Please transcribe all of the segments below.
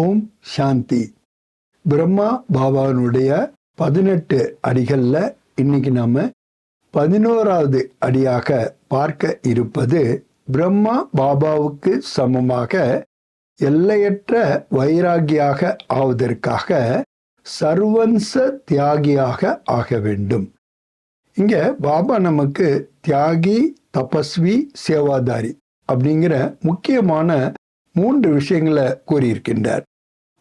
ஓம் சாந்தி. பிரம்மா பாபாவினுடைய பதினெட்டு அடிகளில் இன்னைக்கு நாம் பதினோராவது அடியாக பார்க்க இருப்பது பிரம்மா பாபாவுக்கு சமமாக எல்லையற்ற வைராகியாக ஆவதற்காக சர்வன்ச தியாகியாக ஆக வேண்டும். இங்க பாபா நமக்கு தியாகி தபஸ்வி சேவாதாரி அப்படிங்கிற முக்கியமான மூன்று விஷயங்களை கூறியிருக்கின்றார்.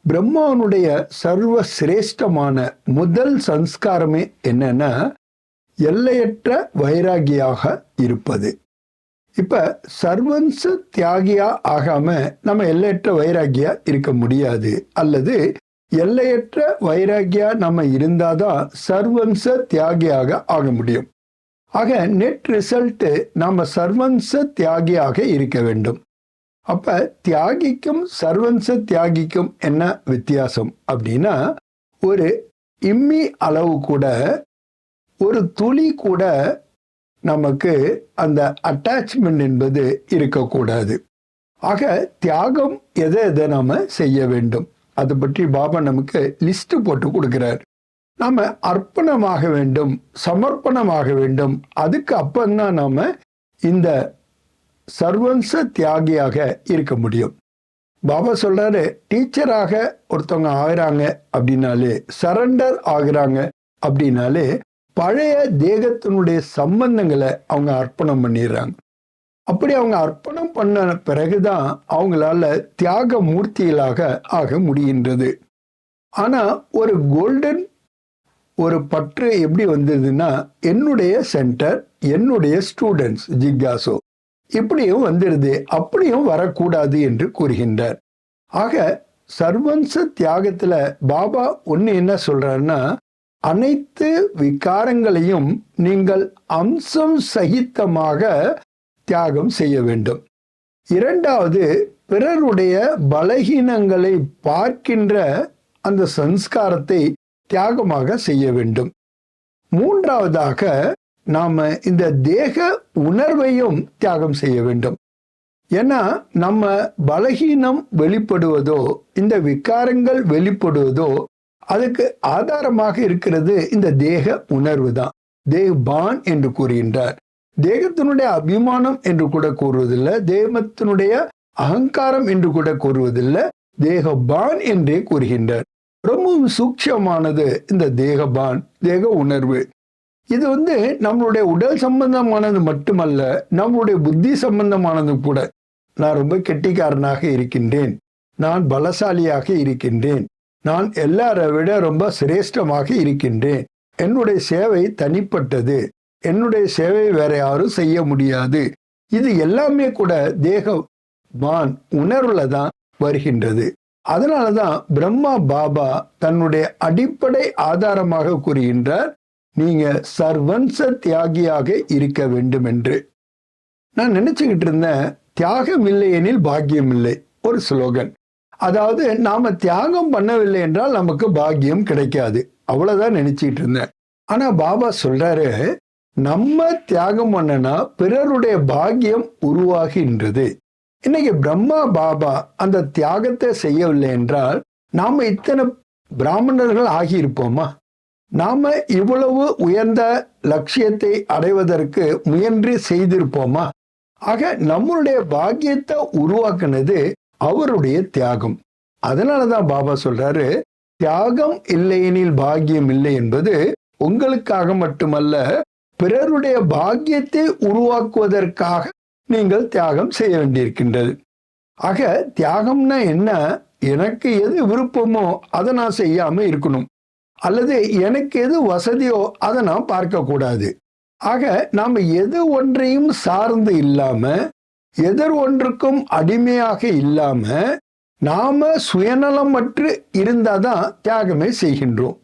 பிரம்மாவனுடைய சர்வ சிரேஷ்டமான முதல் சன்ஸ்காரமே என்னன்னா எல்லையற்ற வைராகியாக இருப்பது. இப்ப சர்வன்ச தியாகியா ஆகாம நம்ம எல்லையற்ற வைராகியா இருக்க முடியாது. அல்லது எல்லையற்ற வைராகியா நம்ம இருந்தாதான் சர்வன்ச தியாகியாக ஆக முடியும். ஆக நெட் ரிசல்ட் நாம சர்வன்ச தியாகியாக இருக்க வேண்டும். அப்ப தியாகிக்கும் சர்வன்ச தியாகிக்கும் என்ன வித்தியாசம் அப்படின்னா ஒரு இம்மி அளவு கூட ஒரு துளி கூட நமக்கு அந்த அட்டாச்மெண்ட் என்பது இருக்கக்கூடாது. ஆக தியாகம் எதை எதை நாம செய்ய வேண்டும்? அதை பற்றி பாபா நமக்கு லிஸ்ட் போட்டு கொடுக்கிறார். நாம அர்ப்பணமாக வேண்டும் சமர்ப்பணமாக வேண்டும். அதுக்கு அப்பந்தான் நாம இந்த சர்வன்ச தியாகியாக இருக்க முடியும். பாபா சொல்றாரு டீச்சராக ஒருத்தவங்க ஆகிறாங்க அப்படின்னாலே சரண்டர் ஆகிறாங்க அப்படின்னாலே பழைய தேகத்தினுடைய சம்பந்தங்களை அவங்க அர்ப்பணம் பண்ணிடுறாங்க. அப்படி அவங்க அர்ப்பணம் பண்ண பிறகுதான் அவங்களால தியாக மூர்த்திகளாக ஆக முடிகின்றது. ஆனா ஒரு கோல்டன் ஒரு பற்று எப்படி வந்ததுன்னா என்னுடைய சென்டர் என்னுடைய ஸ்டூடெண்ட்ஸ் ஜிக்யாசோ இப்படியும் வந்துடுது அப்படியும் வரக்கூடாது என்று கூறுகின்றார். ஆக சர்வன்ச தியாகத்துல பாபா ஒன்னு என்ன சொல்றாருன்னா அனைத்து விகாரங்களையும் நீங்கள் அம்சம் சகித்தமாக தியாகம் செய்ய வேண்டும். இரண்டாவது பிறருடைய பலகீனங்களை பார்க்கின்ற அந்த சன்ஸ்காரத்தை தியாகமாக செய்ய வேண்டும். மூன்றாவதாக நாம் இந்த தேக உணர்வையும் தியாகம் செய்ய வேண்டும். ஏன்னா நம்ம பலகீனம் வெளிப்படுவதோ இந்த விகாரங்கள் வெளிப்படுவதோ அதுக்கு ஆதாரமாக இருக்கிறது இந்த தேக உணர்வு தான். தேவ்பான் என்று கூறுகின்றார். தேகத்தினுடைய அபிமானம் என்று கூட கூறுவதில்லை தேகத்தினுடைய அகங்காரம் என்று கூட கூறுவதில்லை தேகபான் என்றே கூறுகின்றார். ரொம்பவும் சூக்ஷமானது இந்த தேகபான் தேக உணர்வு. இது வந்து நம்மளுடைய உடல் சம்பந்தமானது மட்டுமல்ல நம்மளுடைய புத்தி சம்பந்தமானது கூட. நான் ரொம்ப கெட்டிக்காரனாக இருக்கின்றேன். நான் பலசாலியாக இருக்கின்றேன். நான் எல்லாரை விட ரொம்ப சிரேஷ்டமாக இருக்கின்றேன். என்னுடைய சேவை தனிப்பட்டது. என்னுடைய சேவை வேற யாரும் செய்ய முடியாது. இது எல்லாமே கூட தேக மான் உணர்வுல தான் வருகின்றது. அதனாலதான் பிரம்மா பாபா தன்னுடைய அடிப்படை ஆதாரமாக கூறுகின்றார். நீங்க சர்வன்ச தியாகியாக இருக்க வேண்டும் என்று நான் நினைச்சுக்கிட்டு இருந்தேன் தியாகம் இல்லை எனில் பாக்கியம் இல்லை ஒரு ஸ்லோகன். அதாவது நாம தியாகம் பண்ணவில்லை என்றால் நமக்கு பாக்கியம் கிடைக்காது அவ்வளவுதான் நினைச்சிட்டு இருந்தேன் ஆனா பாபா சொல்றாரு நம்ம தியாகம் பண்ணனா பிறருடைய பாக்கியம் உருவாகின்றது. இன்னைக்கு பிரம்மா பாபா அந்த தியாகத்தை செய்யவில்லை என்றால் நாம இத்தனை பிராமணர்கள் ஆகியிருப்போமா? நாம இவ்வளவு உயர்ந்த லட்சியத்தை அடைவதற்கு முயன்று செய்திருப்போமா? ஆக நம்மளுடைய பாக்கியத்தை உருவாக்குனது அவருடைய தியாகம். அதனாலதான் பாபா சொல்றாரு தியாகம் இல்லையெனில் பாக்கியம் இல்லை என்பது உங்களுக்காக மட்டுமல்ல பிறருடைய பாக்கியத்தை உருவாக்குவதற்காக நீங்கள் தியாகம் செய்ய வேண்டியிருக்கின்றது. ஆக தியாகம்னா என்ன? எனக்கு எது விருப்பமோ அதை நான் செய்யாம இருக்கணும். அல்லது எனக்கு எது வசதியோ அதை நான் பார்க்கக்கூடாது. ஆக நாம் எது ஒன்றையும் சார்ந்து இல்லாம எதர் ஒன்றுக்கும் அடிமையாக இல்லாம நாம சுயநலமற்று இருந்தாதான் தியாகமே செய்கின்றோம்.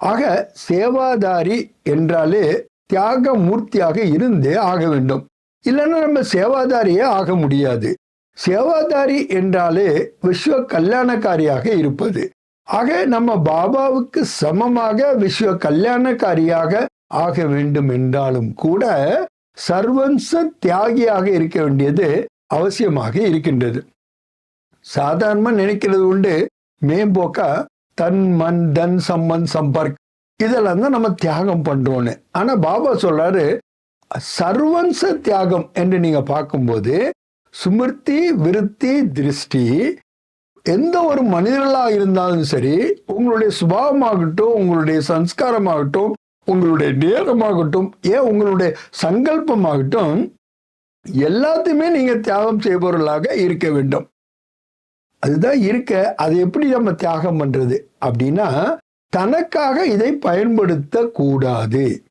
ஆக சேவாதாரி என்றாலே தியாக மூர்த்தியாக இருந்தே ஆக வேண்டும். இல்லைன்னா நம்ம சேவாதாரியே ஆக முடியாது. சேவாதாரி என்றாலே விஸ்வ கல்யாணக்காரியாக இருப்பது. ஆக நம்ம பாபாவுக்கு சமமாக விஸ்வ கல்யாணக்காரியாக ஆக வேண்டும் என்றாலும் கூட சர்வன்ச தியாகியாக இருக்க வேண்டியது அவசியமாக இருக்கின்றது. சாதாரணமா நினைக்கிறது உண்டு மேம்போக்கா தன் மன் தன் சம்மன் சம்பர்க் இதெல்லாம் தான் நம்ம தியாகம் பண்றோம்னு ஆனா பாபா சொல்றாரு சர்வன்ச தியாகம் என்று நீங்க பார்க்கும்போது சுமிர்த்தி விருத்தி திருஷ்டி எந்த ஒரு மனிதர்களாக இருந்தாலும் சரி உங்களுடைய சுபாவமாகட்டும் உங்களுடைய சம்ஸ்காரமாகட்டும் உங்களுடைய நேரமாகட்டும் ஏன் உங்களுடைய சங்கல்பமாகட்டும் எல்லாத்தையுமே நீங்கள் தியாகம் செய்பவர்களாக இருக்க வேண்டும். அதுதான் இருக்க அதை எப்படி நம்ம தியாகம் பண்ணுறது அப்படின்னா தனக்காக இதை பயன்படுத்த கூடாது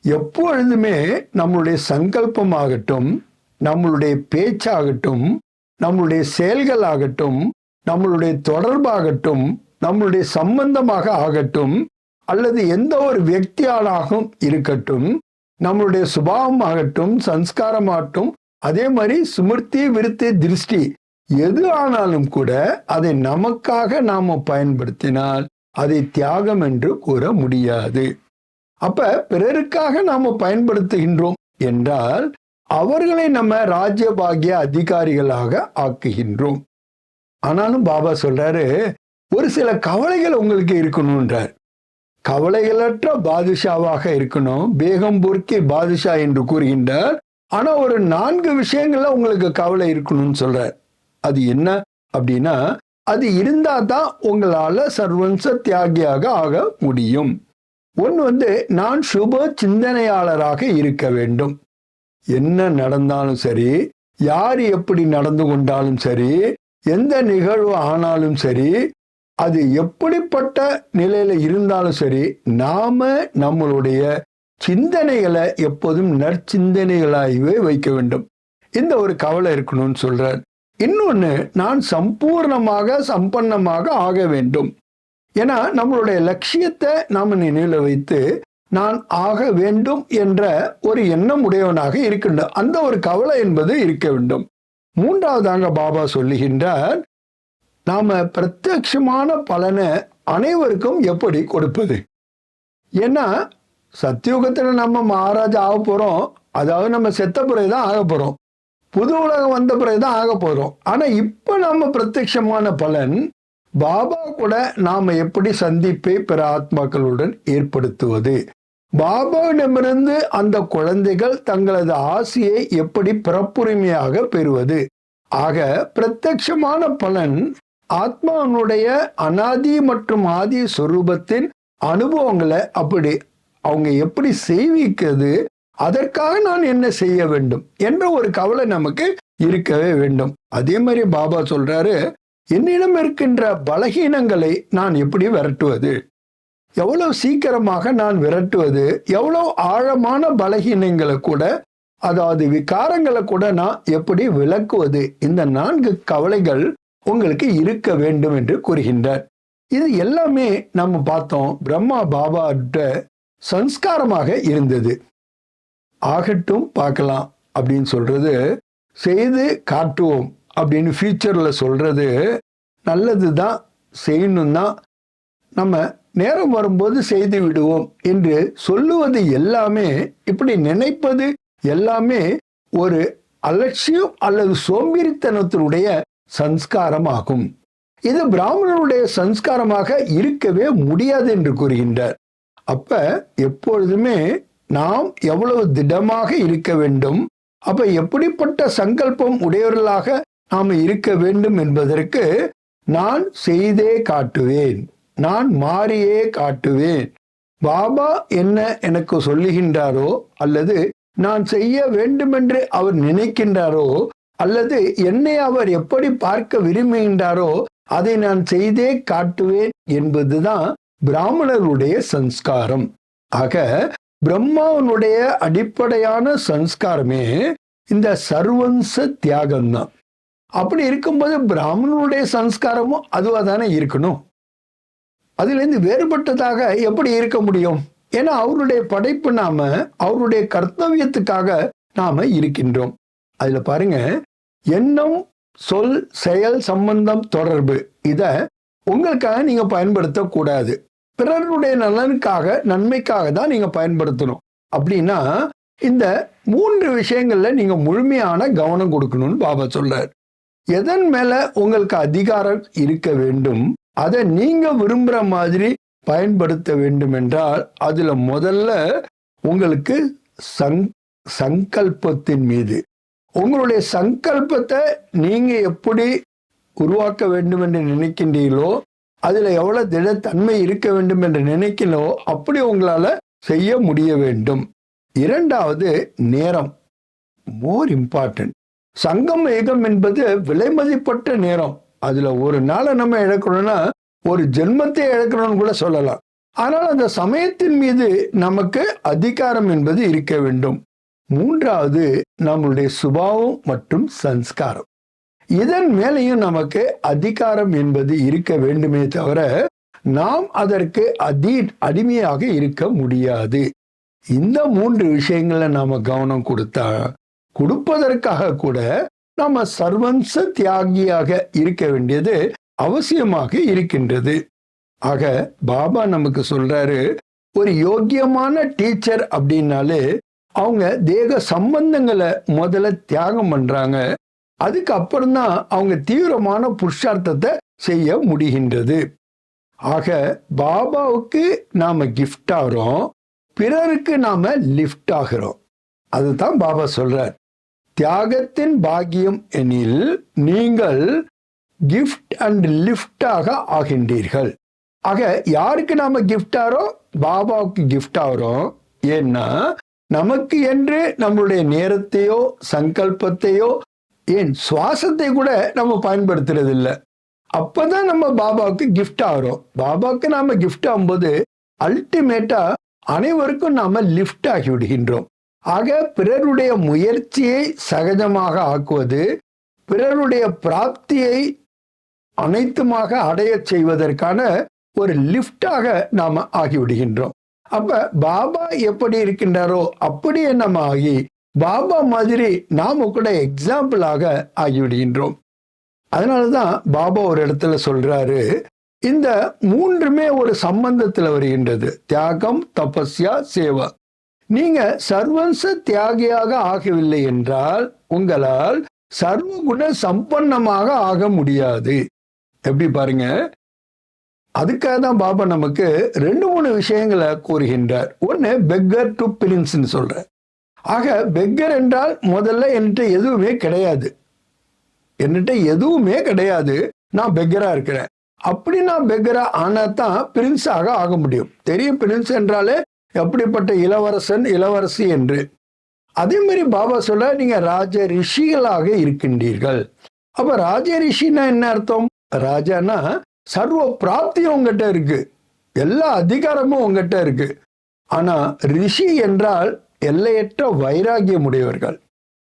எப்பொழுதுமே நம்மளுடைய சங்கல்பமாகட்டும் நம்மளுடைய பேச்சாகட்டும் நம்மளுடைய செயல்களாகட்டும் நம்மளுடைய தொடர்பாகட்டும் நம்மளுடைய சம்பந்தமாக ஆகட்டும் அல்லது எந்த ஒரு வியக்தியாளாகவும் இருக்கட்டும் நம்மளுடைய சுபாவமாகட்டும் சம்ஸ்காரமாகட்டும் அதே மாதிரி சுமிர்த்தி விருத்தி திருஷ்டி எது ஆனாலும் கூட அதை நமக்காக நாம பயன்படுத்தினால் அதை தியாகம் என்று கூற முடியாது. அப்ப பிறருக்காக நாம பயன்படுத்துகின்றோம் என்றால் அவர்களை நம்ம ராஜ்யபாகிய அதிகாரிகளாக ஆக்குகின்றோம். ஆனாலும் பாபா சொல்றாரு ஒரு சில கவலைகள் உங்களுக்கு இருக்கணும்ன்றார். கவலைகளற்ற பாதுஷாவாக இருக்கணும். பேகம் பொறுக்கி பாதுஷா என்று கூறுகின்றார். ஆனா ஒரு நான்கு விஷயங்கள்ல உங்களுக்கு கவலை இருக்கணும்னு சொல்றார். அது என்ன அப்படின்னா அது இருந்தா தான் உங்களால சர்வன்ச தியாகியாக ஆக முடியும். ஒன்று வந்து நான் சுப சிந்தனையாளராக இருக்க வேண்டும். என்ன நடந்தாலும் சரி யார் எப்படி நடந்து கொண்டாலும் சரி எந்த நிகழ்வு ஆனாலும் சரி அது எப்படிப்பட்ட நிலையில இருந்தாலும் சரி நாம நம்மளுடைய சிந்தனைகளை எப்போதும் நற்சிந்தனைகளாகவே வைக்க வேண்டும். இந்த ஒரு கவலை இருக்கணும்னு சொல்றார். இன்னொன்று நான் சம்பூர்ணமாக சம்பன்னமாக ஆக வேண்டும். ஏன்னா நம்மளுடைய லட்சியத்தை நாம் நினைவில் வைத்து நான் ஆக வேண்டும் என்ற ஒரு எண்ணம் உடையவனாக இருக்கின்ற அந்த ஒரு கவலை என்பது இருக்க வேண்டும். மூன்றாவதாக பாபா சொல்லுகின்றார் நாம பிரத்யட்சமான பலனை அனைவருக்கும் எப்படி கொடுப்பது? ஏன்னா சத்தியுகத்தில் நம்ம மகாராஜா ஆக போறோம் அதாவது நம்ம செத்த பிறகுதான் ஆக போறோம். புது உலகம் வந்த பிறகுதான் ஆக போறோம். ஆனா இப்ப நம்ம பிரத்யட்சமான பலன் பாபா கூட நாம எப்படி சந்திப்பை பிற ஆத்மாக்களுடன் ஏற்படுத்துவது? பாபாவிடமிருந்து அந்த குழந்தைகள் தங்களது ஆசையை எப்படி பிறப்புரிமையாக பெறுவது? ஆக பிரத்யட்சமான பலன் ஆத்மாவினுடைய அனாதி மற்றும் ஆதி சொரூபத்தின் அனுபவங்களை அப்படி அவங்க எப்படி செய்விக்கிறது அதற்காக நான் என்ன செய்ய வேண்டும் என்ற ஒரு கவலை நமக்கு இருக்கவே வேண்டும். அதே மாதிரி பாபா சொல்றாரு என்னிடம் இருக்கின்ற பலகீனங்களை நான் எப்படி விரட்டுவது? எவ்வளவு சீக்கிரமாக நான் விரட்டுவது எவ்வளவு ஆழமான பலகீனங்களை கூட அதாவது விகாரங்களை கூட நான் எப்படி விளக்குவது இந்த நான்கு கவலைகள் உங்களுக்கு இருக்க வேண்டும் என்று கூறுகின்றார். இது எல்லாமே நம்ம பார்த்தோம் பிரம்மா பாபாட்ட சன்ஸ்காரமாக இருந்தது. ஆகட்டும் பார்க்கலாம் அப்படின்னு சொல்றது செய்து காட்டுவோம் அப்படின்னு ஃபியூச்சர்ல சொல்றது நல்லது தான் செய்யணும் தான் நம்ம நேரம் வரும்போது செய்து விடுவோம் என்று சொல்லுவது எல்லாமே இப்படி நினைப்பது எல்லாமே ஒரு அலட்சியம் அல்லது சோம்பேறித்தனத்தினுடைய சன்ஸ்காரமாகும் இது பிராமணனுடைய சன்ஸ்காரமாக இருக்கவே முடியாது என்று கூறுகின்றார். அப்ப எப்பொழுதுமே நாம் எவ்வளவு திடமாக இருக்க வேண்டும்? அப்ப எப்படிப்பட்ட சங்கல்பம் உடையவர்களாக நாம் இருக்க வேண்டும் என்பதற்கு நான் செய்தே காட்டுவேன். நான் மாறியே காட்டுவேன். பாபா என்ன எனக்கு சொல்லுகின்றாரோ அல்லது நான் செய்ய வேண்டுமென்று அவர் நினைக்கின்றாரோ அல்லது என்னை அவர் எப்படி பார்க்க விரும்புகின்றாரோ அதை நான் செய்தே காட்டுவேன் என்பதுதான் பிராமணருடைய சன்ஸ்காரம் ஆக பிரம்மாவனுடைய அடிப்படையான சன்ஸ்காரமே இந்த சர்வம்ச தியாகம்தான். அப்படி இருக்கும்போது பிராமணனுடைய சன்ஸ்காரமும் அதுவாக தானே இருக்கணும்? அதிலிருந்து வேறுபட்டதாக எப்படி இருக்க முடியும்? ஏன்னா அவருடைய படைப்பு நாம அவருடைய கர்த்தவியத்துக்காக நாம இருக்கின்றோம். அதுல பாருங்க எண்ணம் சொல் செயல் சம்பந்தம் தொடர்பு இத உங்களுக்காக நீங்க பயன்படுத்தக்கூடாது. பிறருடைய நலனுக்காக நன்மைக்காக தான் நீங்க பயன்படுத்தணும். அப்படின்னா இந்த மூன்று விஷயங்கள்ல நீங்க முழுமையான கவனம் கொடுக்கணும்னு பாபா சொல்றார். எதன் மேல உங்களுக்கு அதிகாரம் இருக்க வேண்டும்? அதை நீங்க விரும்புற மாதிரி பயன்படுத்த வேண்டும் என்றால் அதுல முதல்ல உங்களுக்கு சங் சங்கல்பத்தின் மீது. உங்களுடைய சங்கல்பத்தை நீங்க எப்படி உருவாக்க வேண்டும் என்று நினைக்கின்றீர்களோ அதுல எவ்வளவு திடத்தன்மை இருக்க வேண்டும் என்று நினைக்கிறோ அப்படி உங்களால செய்ய முடிய வேண்டும். இரண்டாவது நேரம். மோர் இம்பார்ட்டன்ட் சங்கம் ஏகம் என்பது விலைமதிப்பட்ட நேரம். அதுல ஒரு நாளை நம்ம இழக்கணும்னா ஒரு ஜென்மத்தை இழக்கணும்னு கூட சொல்லலாம். ஆனால் அந்த சமயத்தின் மீது நமக்கு அதிகாரம் என்பது இருக்க வேண்டும். மூன்றாவது நம்மளுடைய சுபாவம் மற்றும் சன்ஸ்காரம் இதன் மேலேயும் நமக்கு அதிகாரம் என்பது இருக்க வேண்டுமே தவிர நாம் அதற்கு அதி அடிமையாக இருக்க முடியாது. இந்த மூன்று விஷயங்களை நாம கவனம் கொடுத்தா கொடுப்பதற்காக கூட நம்ம சர்வன்ச தியாகியாக இருக்க வேண்டியது அவசியமாக இருக்கின்றது. ஆக பாபா நமக்கு சொல்றாரு ஒரு யோக்கியமான டீச்சர் அப்படின்னாலே அவங்க தேக சம்பந்தங்களை முதல்ல தியாகம் பண்றாங்க. அதுக்கப்புறம்தான் அவங்க தீவிரமான புருஷார்த்தத்தை செய்ய முடிகின்றது. ஆக பாபாவுக்கு நாம கிஃப்ட் ஆகிறோம் பிறருக்கு நாம லிஃப்ட் ஆகிறோம். அதுதான் பாபா சொல்றார். தியாகத்தின் பாக்கியம் எனில் நீங்கள் கிஃப்ட் அண்ட் லிஃப்டாக ஆகின்றீர்கள். ஆக யாருக்கு நாம கிஃப்ட் ஆகிறோம் பாபாவுக்கு கிஃப்ட் ஆகிறோம் ஏன்னா நமக்கு என்று நம்மளுடைய நேரத்தையோ சங்கல்பத்தையோ ஏன் சுவாசத்தை கூட நம்ம பயன்படுத்துறது இல்லை அப்பதான் நம்ம பாபாவுக்கு கிஃப்ட் ஆகிறோம் பாபாவுக்கு நாம கிஃப்ட் ஆகும்போது அல்டிமேட்டா அனைவருக்கும் நாம லிஃப்ட் ஆகி விடுகின்றோம். ஆக பிறருடைய முயற்சியை சகஜமாக ஆக்குவது பிறருடைய பிராப்தியை அனைத்துமாக அடைய செய்வதற்கான ஒரு லிஃப்டாக நாம் ஆகிவிடுகின்றோம். அப்ப பாபா எப்படி இருக்கின்றாரோ அப்படியே நம்ம ஆகி பாபா மாதிரி நாம கூட எக்ஸாம்பிளாக ஆகிவிடுகின்றோம். அதனாலதான் பாபா ஒரு இடத்துல சொல்றாரு இந்த மூன்றுமே ஒரு சம்பந்தத்தில் வருகின்றது. தியாகம் தபஸ்யா சேவா. நீங்க சர்வம்ச தியாகியாக ஆகவில்லை என்றால் உங்களால் சர்வகுண சம்பன்னமாக ஆக முடியாது. எப்படி பாருங்க? அதுக்காக தான் பாபா நமக்கு ரெண்டு மூணு விஷயங்களை கூறுகின்றார். ஒன்று பெக்கர் டு பிரின்ஸ்னு சொல்ற ஆக பெக்கர் என்றால் முதல்ல என்கிட்ட எதுவுமே கிடையாது. என்கிட்ட எதுவுமே கிடையாது. நான் பெக்கரா இருக்கிறேன். அப்படி நான் பெக்கரா ஆனா தான் பிரின்ஸாக ஆக முடியும். தெரியும் பிரின்ஸ் என்றாலே எப்படிப்பட்ட இளவரசன் இளவரசி என்று. அதே மாதிரி பாபா சொல்ல நீங்க ராஜ ரிஷிகளாக இருக்கின்றீர்கள். அப்ப ராஜ ரிஷின்னா என்ன அர்த்தம்? ராஜானா சர்வ பிராப்தியும் உங்ககிட்ட இருக்கு. எல்லா அதிகாரமும் உங்ககிட்ட இருக்கு. ஆனா ரிஷி என்றால் எல்லையற்ற வைராகியம் உடையவர்கள்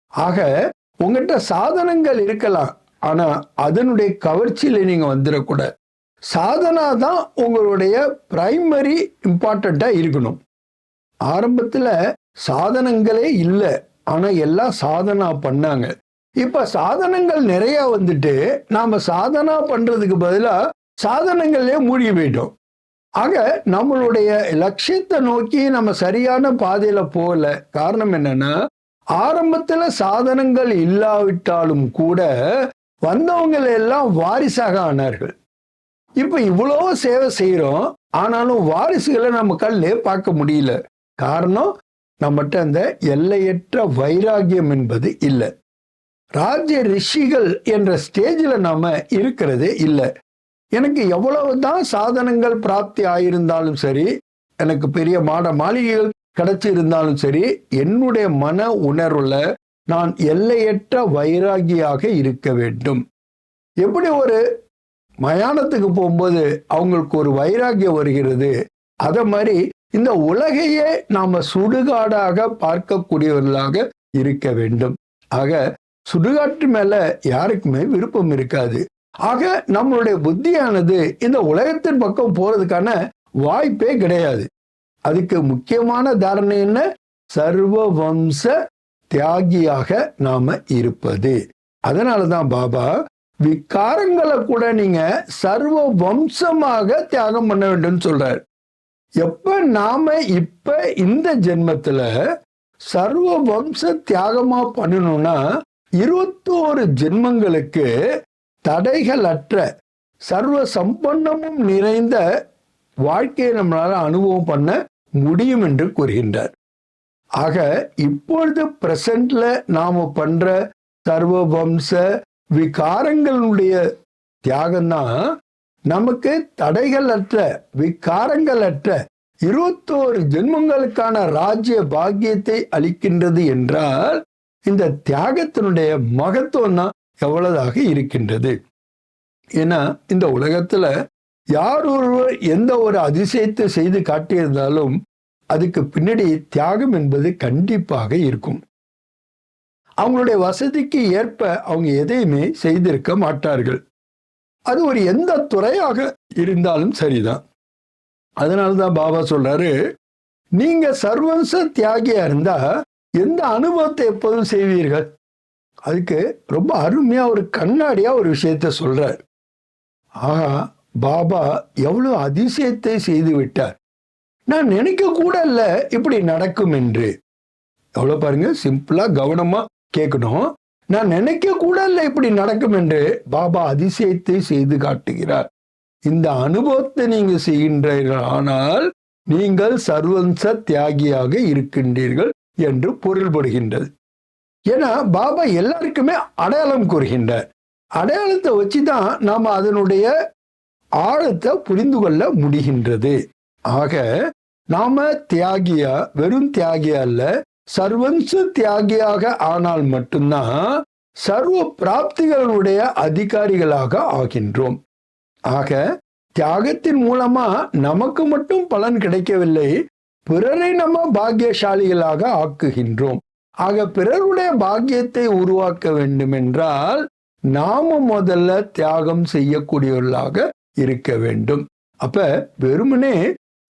ஆக உங்ககிட்ட சாதனங்கள் இருக்கலாம். ஆனா அதனுடைய கவர்ச்சியில நீங்க வந்துடக்கூடாது. சாதனா தான் உங்களுடைய பிரைமரி இம்பார்ட்டண்டா இருக்கணும். ஆரம்பத்துல சாதனங்களே இல்லை. ஆனா எல்லாம் சாதனா பண்ணாங்க. இப்ப சாதனங்கள் நிறைய வந்துட்டு நாம சாதனா பண்றதுக்கு பதிலா சாதனங்களே மூழ்கி போயிட்டோம். ஆக நம்மளுடைய லட்சியத்தை நோக்கி நம்ம சரியான பாதையில போகல. காரணம் என்னன்னா ஆரம்பத்துல சாதனங்கள் இல்லாவிட்டாலும் கூட வந்தவங்கள எல்லாம் வாரிசாக ஆனார்கள். இப்ப இவ்வளோ சேவை செய்யறோம் ஆனாலும் வாரிசுகளை நம்ம கல்லே பார்க்க முடியல. காரணம் நம்மகிட்ட அந்த எல்லையற்ற வைராகியம் என்பது இல்லை. ராஜ்ய ரிஷிகள் என்ற ஸ்டேஜில் நாம் இருக்கிறது இல்லை. எனக்கு எவ்வளவு தான் சாதனங்கள் பிராப்தி ஆயிருந்தாலும் சரி எனக்கு பெரிய மாட மாளிகைகள் கிடைச்சி இருந்தாலும் சரி என்னுடைய மன உணர்வுல நான் எல்லையற்ற வைராகியாக இருக்க வேண்டும். எப்படி ஒரு மயானத்துக்கு போகும்போது அவங்களுக்கு ஒரு வைராகியம் வருகிறது அதை மாதிரி இந்த உலகையே நாம சுடுகாடாக பார்க்கக்கூடியவர்களாக இருக்க வேண்டும். ஆக சுடுகாட்டு மேல யாருக்குமே விருப்பம் இருக்காது. ஆக நம்மளுடைய புத்தியானது இந்த உலகத்தின் பக்கம் போறதுக்கான வாய்ப்பே கிடையாது. அதுக்கு முக்கியமான தாரணை என்ன? சர்வ வம்ச தியாகியாக நாம இருப்பது. அதனாலதான் பாபா விக்காரங்களை கூட நீங்க சர்வ வம்சமாக தியாகம் பண்ண வேண்டும் சொல்றார். எப்ப நாம இப்ப இந்த ஜென்மத்துல சர்வ வம்ச தியாகமா பண்ணணும்னா இருபத்தோரு ஜென்மங்களுக்கு தடைகளற்ற சர்வ சம்பன்னமும் நிறைந்த வாழ்க்கையை நம்மளால அனுபவம் பண்ண முடியும் என்று கூறுகின்றார். ஆக இப்பொழுது பிரசன்ட்ல நாம பண்ற சர்வ வம்ச விகாரங்களுடைய தியாகம்தான் நமக்கு தடைகளற்ற அற்ற இருபத்தோரு ஜென்மங்களுக்கான ராஜ்ய பாக்கியத்தை அளிக்கின்றது என்றால் இந்த தியாகத்தினுடைய மகத்துவம் தான் எவ்வளதாக இருக்கின்றது. ஏன்னா இந்த உலகத்துல யார் ஒருவர் எந்த ஒரு அதிசயத்தை செய்து காட்டியிருந்தாலும் அதுக்கு பின்னாடி தியாகம் என்பது கண்டிப்பாக இருக்கும். அவங்களுடைய வசதிக்கு ஏற்ப அவங்க எதையுமே செய்திருக்க மாட்டார்கள். அது ஒரு எந்த துறையாக இருந்தாலும் சரிதான். அதனாலதான் பாபா சொல்றாரு நீங்க சர்வம்ச தியாகியா இருந்தா எந்த அனுபவத்தை எப்போதும் செய்வீர்கள்? அதுக்கு ரொம்ப அருமையா ஒரு கண்ணாடியா ஒரு விஷயத்த சொல்றார். ஆஹா பாபா எவ்வளவு அதிசயத்தை செய்து விட்டார். நான் நினைக்க கூட இல்லை இப்படி நடக்கும் என்று. எவ்வளவு பாருங்க சிம்பிளா கவனமா கேட்கணும். நான் நினைக்க கூட இல்லை இப்படி நடக்கும் என்று பாபா அதிசயத்தை செய்து காட்டுகிறார். இந்த அனுபவத்தை நீங்க செய்கின்றீர்கள். ஆனால் நீங்கள் சர்வம்ச தியாகியாக இருக்கின்றீர்கள் என்று பொருள்படுகின்றது. ஏன்னா பாபா எல்லாருக்குமே அடையாளம் கூறுகின்றார். அடையாளத்தை வச்சுதான் நாம் அதனுடைய ஆழத்தை புரிந்து கொள்ள முடிகின்றது. ஆக நாம தியாகியா வெறும் தியாகியா அல்ல சர்வம்ச தியாகியாக ஆனால் மட்டும்தான் சர்வ பிராப்திகளுடைய அதிகாரிகளாக ஆகின்றோம். ஆக தியாகத்தின் மூலமா நமக்கு மட்டும் பலன் கிடைக்கவில்லை பிறரை நம்ம பாக்கியசாலிகளாக ஆக்குகின்றோம். ஆக பிறருடைய பாக்கியத்தை உருவாக்க வேண்டும் என்றால் நாம முதல்ல தியாகம் செய்யக்கூடியவர்களாக இருக்க வேண்டும். அப்ப வெறுமனே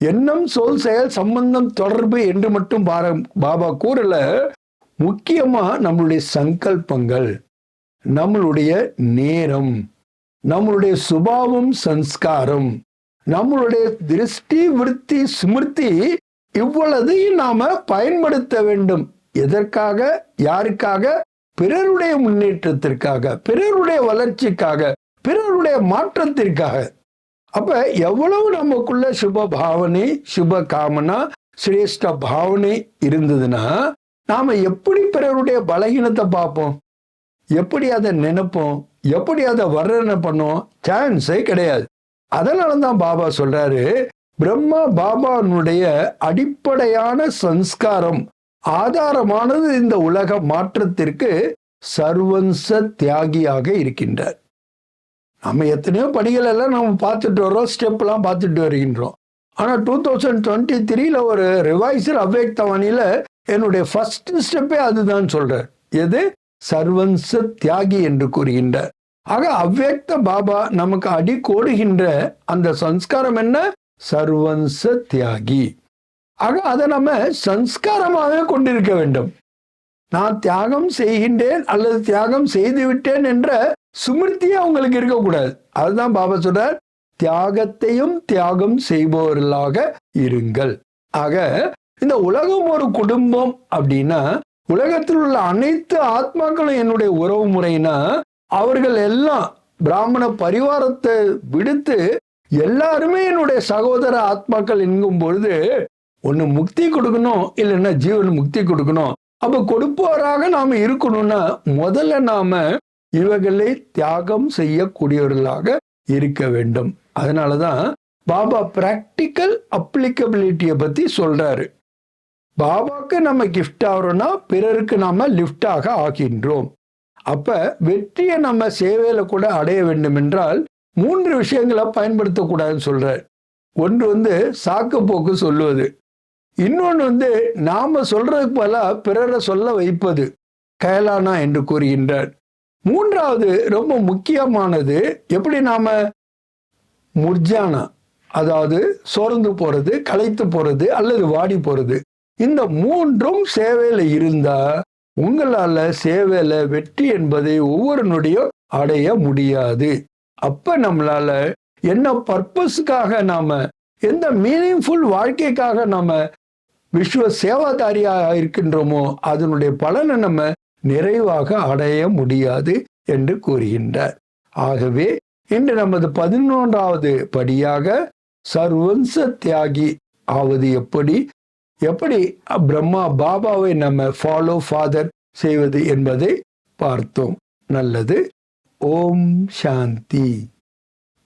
எண்ணம் சொல் செயல் சம்பந்தம் தொடர்பு என்று மட்டும் பாபா கூறல முக்கியமா நம்மளுடைய சங்கல்பங்கள் நம்மளுடைய நேரம் நம்மளுடைய சுபாவம் சன்ஸ்காரம் நம்மளுடைய திருஷ்டி விருத்தி ஸ்மிருதி இவ்வளதையும் நாம பயன்படுத்த வேண்டும். எதற்காக? யாருக்காக? பிறருடைய முன்னேற்றத்திற்காக பிறருடைய வளர்ச்சிக்காக பிறருடைய மாற்றத்திற்காக. அப்ப எவ்வளவு நமக்குள்ள சுப பாவனை சுப காமனா சிரேஷ்ட பாவனை இருந்ததுன்னா நாம எப்படி பிறருடைய பலகீனத்தை பார்ப்போம்? எப்படி அதை நினைப்போம்? எப்படி அதை வர்ணனை பண்ணோம் சான்ஸே கிடையாது. அதனால தான் பாபா சொல்றாரு பிரம்மா பாபானுடைய அடிப்படையான சன்ஸ்காரம் ஆதாரமானது இந்த உலக மாற்றத்திற்கு சர்வன்ச தியாகியாக இருக்கின்றார். நம்ம எத்தனையோ படிகள் எல்லாம் நம்ம பார்த்துட்டு வரோம் ஸ்டெப்லாம் பார்த்துட்டு வருகின்றோம். ஆனால் டூ தௌசண்ட் டுவெண்ட்டி த்ரீல ஒரு ரிவைசர் அவ்வேக்தவாணியில என்னுடைய ஃபர்ஸ்ட் ஸ்டெப்பே அதுதான் சொல்கிறார் எது? சர்வன்ச தியாகி என்று கூறுகின்றார். ஆக அவ்வேக்த பாபா நமக்கு அடி கோடுகின்ற அந்த சன்ஸ்காரம் என்ன? சர்வன்ச தியாகி. ஆக அதை நம்ம சன்ஸ்காரமாகவே கொண்டிருக்க வேண்டும். நான் தியாகம் செய்கின்றேன் அல்லது தியாகம் செய்து விட்டேன் என்ற சுமிருத்தியே அவங்களுக்கு இருக்கக்கூடாது. அதுதான் பாபா சொல்றார் தியாகத்தையும் தியாகம் செய்பவர்களாக இருங்கள். ஆக இந்த உலகம் ஒரு குடும்பம் அப்படின்னா உலகத்தில் உள்ள அனைத்து ஆத்மாக்களும் என்னுடைய உறவு முறைனா அவர்கள் எல்லாம் பிராமண பரிவாரத்தை விடுத்து எல்லாருமே என்னுடைய சகோதர ஆத்மாக்கள் என்கும் பொழுது ஒன்னு முக்தி கொடுக்கணும் இல்லைன்னா ஜீவன் முக்தி கொடுக்கணும். அப்ப கொடுப்பவராக நாம இருக்கணும்னா முதல்ல நாம இவைகளை தியாகம் செய்யக்கூடியவர்களாக இருக்க வேண்டும். அதனாலதான் பாபா பிராக்டிக்கல் அப்ளிகபிலிட்டியை பற்றி சொல்கிறாரு பாபாவுக்கு நம்ம கிஃப்ட் ஆகிறோம்னா பிறருக்கு நாம் லிஃப்டாக ஆகின்றோம். அப்போ வெற்றியை நம்ம சேவையில் கூட அடைய வேண்டும் என்றால் மூன்று விஷயங்களை பயன்படுத்தக்கூடாதுன்னு சொல்கிறார் ஒன்று வந்து சாக்கு போக்கு சொல்லுவது. இன்னொன்று வந்து நாம் சொல்கிறதுக்கு பல பிறரை சொல்ல வைப்பது. கயலானா என்று கூறுகின்றார். மூன்றாவது ரொம்ப முக்கியமானது எப்படி நாம முர்ஜானா அதாவது சோர்ந்து போறது களைத்து போறது அல்லது வாடி போறது இந்த மூன்றும் சேவையில இருந்தா உங்களால சேவையில வெற்றி என்பதை ஒவ்வொரு நொடியும் அடைய முடியாது. அப்ப நம்மளால என்ன பர்பஸ்க்காக நாம எந்த மீனிங்ஃபுல் வாழ்க்கைக்காக நாம விஸ்வ சேவாதாரியாக இருக்கின்றோமோ அதனுடைய பலனை நம்ம நிறைவாக அடைய முடியாது என்று கூறுகின்றார். ஆகவே இன்று நமது பதினொன்றாவது படியாக சர்வம்ச தியாகி ஆவது எப்படி? எப்படி பிரம்மா பாபாவை நம்ம ஃபாலோ ஃபாதர் செய்வது என்பதை பார்த்தோம். நல்லது. ஓம் சாந்தி.